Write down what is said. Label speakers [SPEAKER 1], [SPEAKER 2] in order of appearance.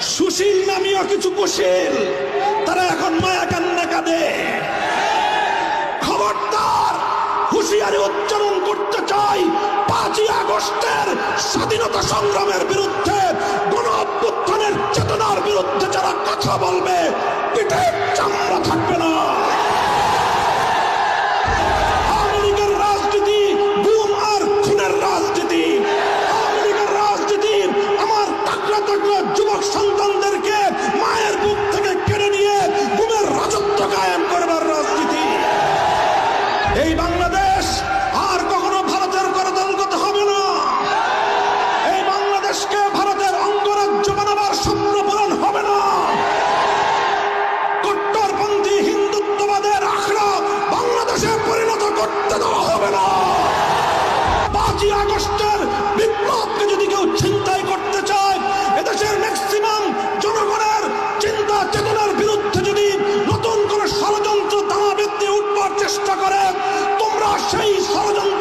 [SPEAKER 1] সুশীল নামীয় কিছু কুশীল, তারা এখন মায়া কান্না কাঁদে। খবরদার, হুশিয়ারি উচ্চারণ করতে চাই পাঁচই আগস্টের স্বাধীনতা সংগ্রামের বিরুদ্ধে, গণ অভ্যুত্থানের চেতনার বিরুদ্ধে যারা কথা বলবে পিঠে চামড়া থাকবে যুবক সন্তানদেরকে মায়ের বুক থেকে কেড়ে নিয়ে গুমের রাজত্ব কায়েম করবার রাজনীতি। এই বাংলাদেশ আর কখনো ভারতের করদলগত হবে না। এই বাংলাদেশকে ভারতের অঙ্গরাজ্য বানাবার স্বপ্ন পূরণ হবে না। কট্টরপন্থী হিন্দুত্ববাদের আখড়া বাংলাদেশে পরিণত করতে দেওয়া হবে না। পাঁচই আগস্টের তোমরা সেই ষড়যন্ত্র